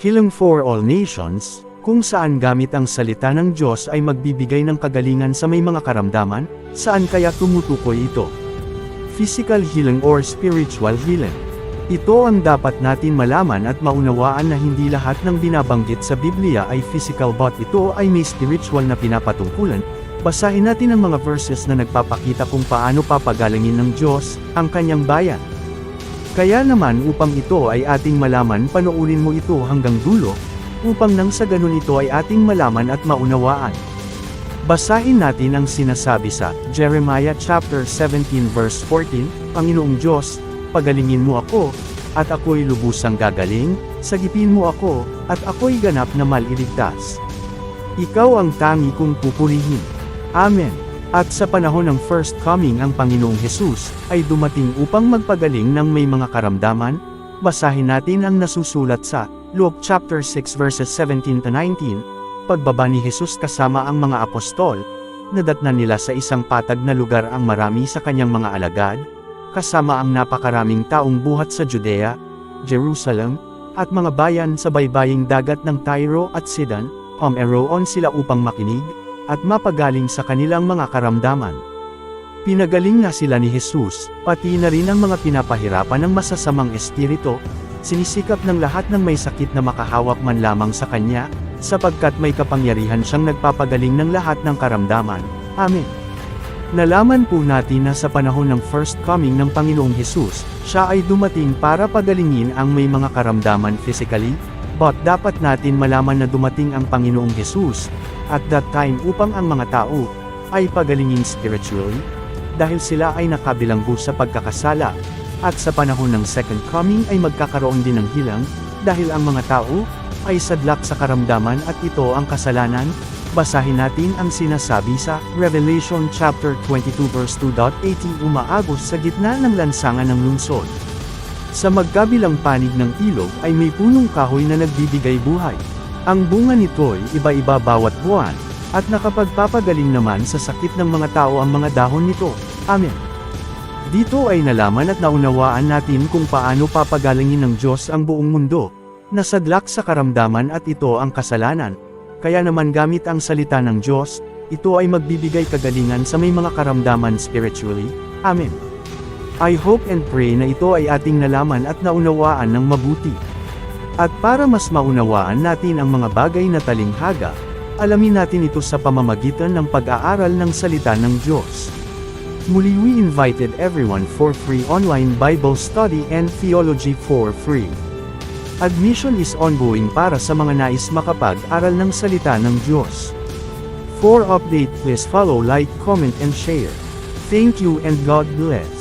Healing for All Nations, kung saan gamit ang salita ng Diyos ay magbibigay ng kagalingan sa may mga karamdaman, saan kaya tumutukoy ito? Physical healing or spiritual healing. Ito ang dapat natin malaman at maunawaan na hindi lahat ng binabanggit sa Biblia ay physical but ito ay may spiritual na pinapatungkulan. Basahin natin ang mga verses na nagpapakita kung paano papagalingin ng Diyos ang kanyang bayan. Kaya naman upang ito ay ating malaman panoorin mo ito hanggang dulo, upang nang sa ganun ito ay ating malaman at maunawaan. Basahin natin ang sinasabi sa Jeremiah chapter 17 verse 14, Panginoong Diyos, pagalingin mo ako, at ako'y lubusang gagaling, sagipin mo ako, at ako'y ganap na maliligtas. Ikaw ang tangi kong pupurihin. Amen. At sa panahon ng first coming ang Panginoong Hesus, ay dumating upang magpagaling ng may mga karamdaman, basahin natin ang nasusulat sa Luke chapter 6 verses 17 to 19, pagbaba ni Jesus kasama ang mga apostol, nadatnan nila sa isang patag na lugar ang marami sa kanyang mga alagad, kasama ang napakaraming taong buhat sa Judea, Jerusalem, at mga bayan sa baybaying dagat ng Tyro at Sidon, pumeroon sila upang makinig, at mapagaling sa kanilang mga karamdaman. Pinagaling na sila ni Jesus, pati na rin ang mga pinapahirapan ng masasamang espiritu, sinisikap ng lahat ng may sakit na makahawak man lamang sa kanya, sapagkat may kapangyarihan siyang nagpapagaling ng lahat ng karamdaman. Amen. Nalaman po natin na sa panahon ng first coming ng Panginoong Hesus, siya ay dumating para pagalingin ang may mga karamdaman physically, but dapat natin malaman na dumating ang Panginoong Hesus, at that time upang ang mga tao, ay pagalingin spiritually, dahil sila ay nakabilanggo sa pagkakasala, at sa panahon ng second coming ay magkakaroon din ng hilang, dahil ang mga tao, ay sadlak sa karamdaman at ito ang kasalanan, basahin natin ang sinasabi sa Revelation chapter 22 verse 2.18 umaagos sa gitna ng lansangan ng lungsod. Sa magkabilang panig ng ilog ay may punong kahoy na nagbibigay buhay. Ang bunga nito'y iba-iba bawat buwan, at nakapagpapagaling naman sa sakit ng mga tao ang mga dahon nito. Amen. Dito ay nalaman at naunawaan natin kung paano papagalingin ng Diyos ang buong mundo, nasadlak sa karamdaman at ito ang kasalanan. Kaya naman gamit ang salita ng Diyos, ito ay magbibigay kagalingan sa may mga karamdaman spiritually. Amen. I hope and pray na ito ay ating nalaman at naunawaan ng mabuti. At para mas maunawaan natin ang mga bagay na talinghaga, alamin natin ito sa pamamagitan ng pag-aaral ng salita ng Diyos. Muli we invited everyone for free online Bible study and theology for free. Admission is ongoing para sa mga nais makapag-aral ng salita ng Diyos. For update please follow like, comment and share. Thank you and God bless.